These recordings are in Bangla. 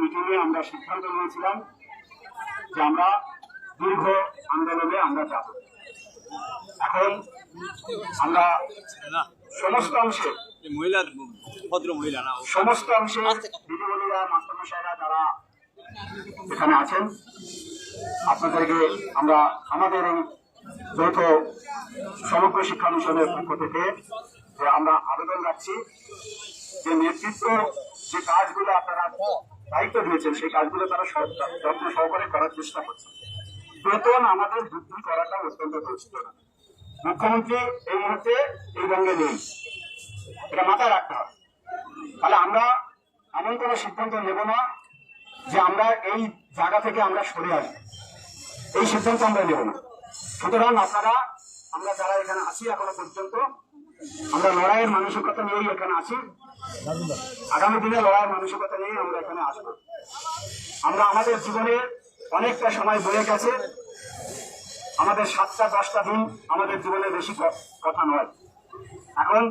মিটিংয়ে আমরা সিদ্ধান্ত নিয়েছিলাম যে আমরা দীর্ঘ আন্দোলনে আমরা যাব। এখন আমরা সমস্ত অংশে মহিলা ভদ্র মহিলা না সমস্ত অংশে দিদিমণিরা মাস্টারমশাইরা যারা এখানে আছেন আপনাদেরকে আমরা আমাদের এই যৌথ সমগ্র শিক্ষা মিশনের পক্ষ থেকে যে আমরা আবেদন রাখছি যে নেতৃত্ব যে কাজগুলো আপনারা দায়িত্ব দিয়েছেন, সেই কাজগুলো তারা যত্ন সহকারে করার চেষ্টা করছে বেতন আমাদের বৃদ্ধি করাটা অত্যন্ত প্রয়োজন মুখ্যমন্ত্রী এই মুহূর্তে এই রঙে নেই। এটা মাথায় রাখতে হবে। তাহলে আমরা এমন কোনো সিদ্ধান্ত নেব না যে আমরা এই জায়গা থেকে আমরা সরে আসব। এই সিদ্ধান্ত আমরা নেব না। সুতরাং আপনারা, আমরা যারা এখানে আছি এখনও পর্যন্ত, আমরা লড়াইয়ের মানসিকতা নিয়েই এখানে আছি। আগামী দিনে লড়াইয়ের মানসিকতা নিয়েই আমরা এখানে আসব। আমরা আমাদের জীবনে অনেকটা সময় বয়ে গেছে। আমাদের সাতটা দশটা দিন আমাদের জীবনে বেশি কথা নয়। এখন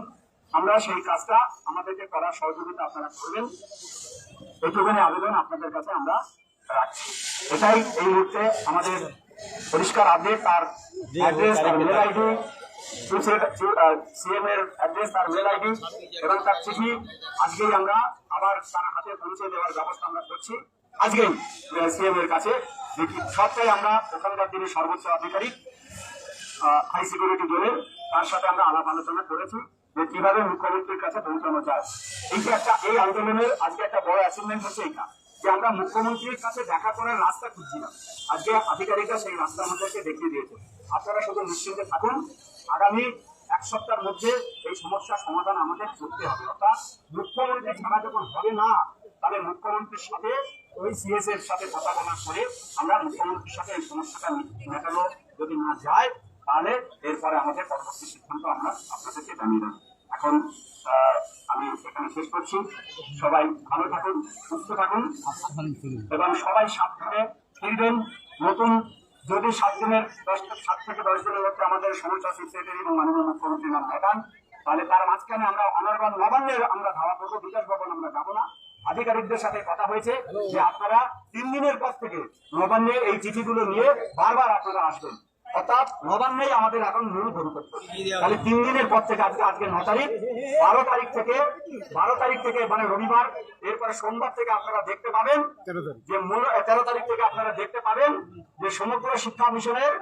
আমরা সেই কাজটা আমাদেরকে করার সহযোগিতা আপনারা করবেন। এইটুকুনি আবেদন আপনাদের কাছে আমরা রাখছি। এটাই এই মুহূর্তে আমাদের পরিষ্কার আপডেট তার অ্যাড্রেস তার মেল আইডি আলাপ আলোচনা করেছি যে কীভাবে মুখ্যমন্ত্রীর কাছে পৌঁছানো যায়। এই একটা এই আন্দোলনের আজকে একটা বড় অ্যাচিভমেন্ট হচ্ছে এইটা, যে আমরা মুখ্যমন্ত্রীর কাছে দেখা করার রাস্তা খুঁজছিলাম। আজকে আধিকারিকরা সেই রাস্তা আমাদেরকে দেখিয়ে দিয়েছে। আপনারা শুধু নিশ্চিন্তে থাকুন আগামী এক সপ্তাহের মধ্যে এই সমস্যার সমাধান আমাদের করতে হবে। অর্থাৎ মুখ্যমন্ত্রী ছাড়া যখন হবে না তাহলে মুখ্যমন্ত্রীর সাথে ওই সিএস এর সাথে কথা বলার পরে আমরা মুখ্যমন্ত্রীর সাথে এই সমস্যাটা মেটানো যদি না যায় তাহলে এরপরে আমাদের পরবর্তী সিদ্ধান্ত আমরা আপনাদেরকে জানিয়ে দেবো। এখন আমি এখানে শেষ করছি। সবাই ভালো থাকুন সুস্থ থাকুন। এবং সবাই সাবধানে ফিরবেন। নতুন যদি সাত দিনের দশ সাত থেকে দশ দিনের মধ্যে আমাদের সমস্যা সেক্রেটারি এবং মাননীয় মুখ্যমন্ত্রী নাম হটান তাহলে তার মাঝখানে আমরা অনারবান নবান্নের আমরা ধাওয়া করব, বিকাশ ভবন আমরা যাব না। আধিকারিকদের সাথে কথা হয়েছে যে আপনারা তিন দিনের পর থেকে নবান্নে এই চিঠিগুলো নিয়ে বারবার আপনারা আসবেন। অর্থাৎ নবান্নেই আমাদের এখন মূল গন্তব্য তাহলে তিন দিনের পর থেকে আজকে আজকে ন তারিখ। বারো তারিখ থেকে বারো তারিখ থেকে মানে রবিবার এরপরে সোমবার থেকে আপনারা দেখতে পাবেন যে মূল তেরো তারিখ থেকে আপনারা দেখতে পাবেন যে সমগ্র শিক্ষা মিশনের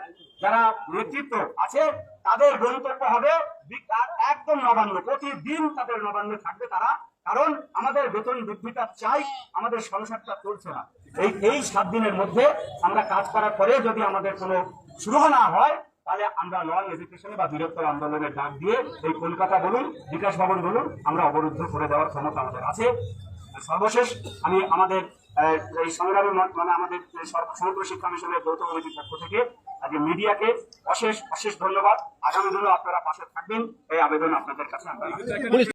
যারা নেতৃত্ব আছে তাদের গন্তব্য হবে একদম নবান্ন। প্রতিদিন তাদের নবান্ন থাকবে তারা। কারণ আমাদের বেতন বৃদ্ধিটা চাই আমাদের সংসারটা চলছে না। এই এই সাত দিনের মধ্যে আমরা কাজ করার পরে যদি আমাদের কোনো শুরু না, হয়, তাহলে আমরা লং এডুকেশনে বা বৃহত্তর আন্দোলনের ডাক দিয়ে এই কলকাতা বলুন, বিকাশ ভবন বলুন, আমরা অবরুদ্ধ করে দেওয়ার ক্ষমতা আমাদের আছে। সর্বশেষ, আমি আমাদের এই সংগ্রামী মানে আমাদের সমগ্র শিক্ষা মিশনের যৌথ কমিটির পক্ষ থেকে আজকে মিডিয়াকে অশেষ অশেষ ধন্যবাদ। আগামী দিনেও আপনারা পাশে থাকবেন। এই আবেদন আপনাদের কাছে।